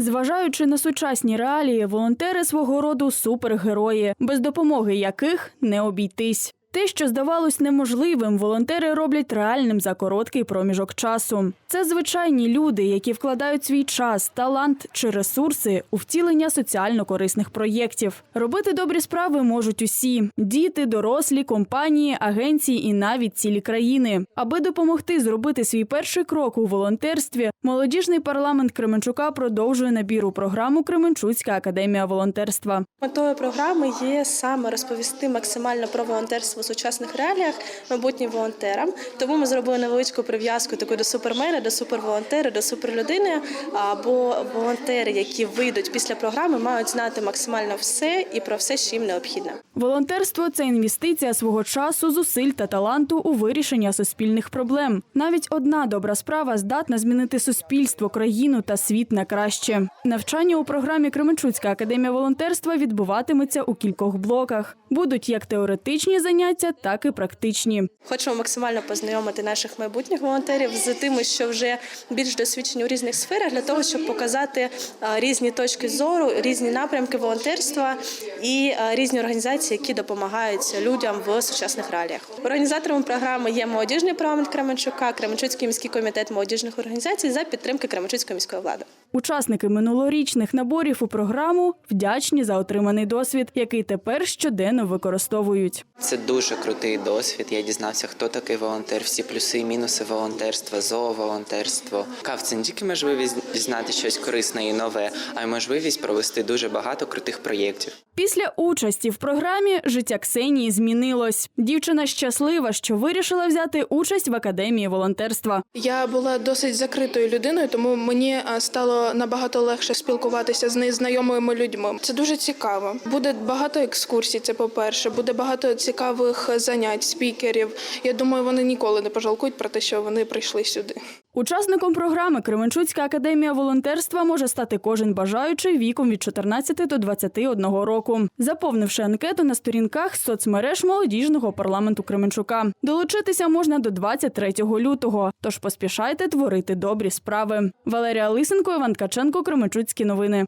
Зважаючи на сучасні реалії, волонтери свого роду супергерої, без допомоги яких не обійтись. Те, що здавалось неможливим, волонтери роблять реальним за короткий проміжок часу. Це звичайні люди, які вкладають свій час, талант чи ресурси у втілення соціально корисних проєктів. Робити добрі справи можуть усі: діти, дорослі, компанії, агенції і навіть цілі країни. Аби допомогти зробити свій перший крок у волонтерстві, молодіжний парламент Кременчука продовжує набір у програму Кременчуцька академія волонтерства. Метою програми є саме розповісти максимально про волонтерство у сучасних реаліях майбутнім волонтерам. Тому ми зробили невеличку прив'язку таку до супермена, до суперволонтера, до суперлюдини. Бо волонтери, які вийдуть після програми, мають знати максимально все і про все, що їм необхідно. Волонтерство це інвестиція свого часу, зусиль та таланту у вирішення суспільних проблем. Навіть одна добра справа здатна змінити суспільство, країну та світ на краще. Навчання у програмі Кременчуцька академія волонтерства відбуватиметься у кількох блоках. Будуть як теоретичні заняття, так і практичні. Хочемо максимально познайомити наших майбутніх волонтерів з тими, що вже більш досвідчені у різних сферах, для того, щоб показати різні точки зору, різні напрямки волонтерства і різні організації, які допомагають людям в сучасних реаліях. Організаторами програми є молодіжний парламент Кременчука, Кременчуцький міський комітет молодіжних організацій за підтримки Кременчуцької міської влади. Учасники минулорічних наборів у програму вдячні за отриманий досвід, який тепер щоденно використовують. Це дуже крутий досвід. Я дізнався, хто такий волонтер, всі плюси і мінуси волонтерства, зооволонтерство. Тільки можливість дізнати щось корисне і нове, а й можливість провести дуже багато крутих проєктів. Після участі в програмі життя Ксенії змінилось. Дівчина щаслива, що вирішила взяти участь в академії волонтерства. Я була досить закритою людиною, тому мені е, стало набагато легше спілкуватися з незнайомими людьми. Це дуже цікаво. Буде багато екскурсій. Це по-перше, буде багато цікавих занять, спікерів. Я думаю, вони ніколи не пожалкують про те, що вони прийшли сюди. Учасником програми Кременчуцька академія волонтерства може стати кожен бажаючий віком від 14 до 21 року, заповнивши анкету на сторінках соцмереж молодіжного парламенту Кременчука. Долучитися можна до 23 лютого. Тож поспішайте творити добрі справи. Валерія Лисенко, Іван Ткаченко, Кременчуцькі новини.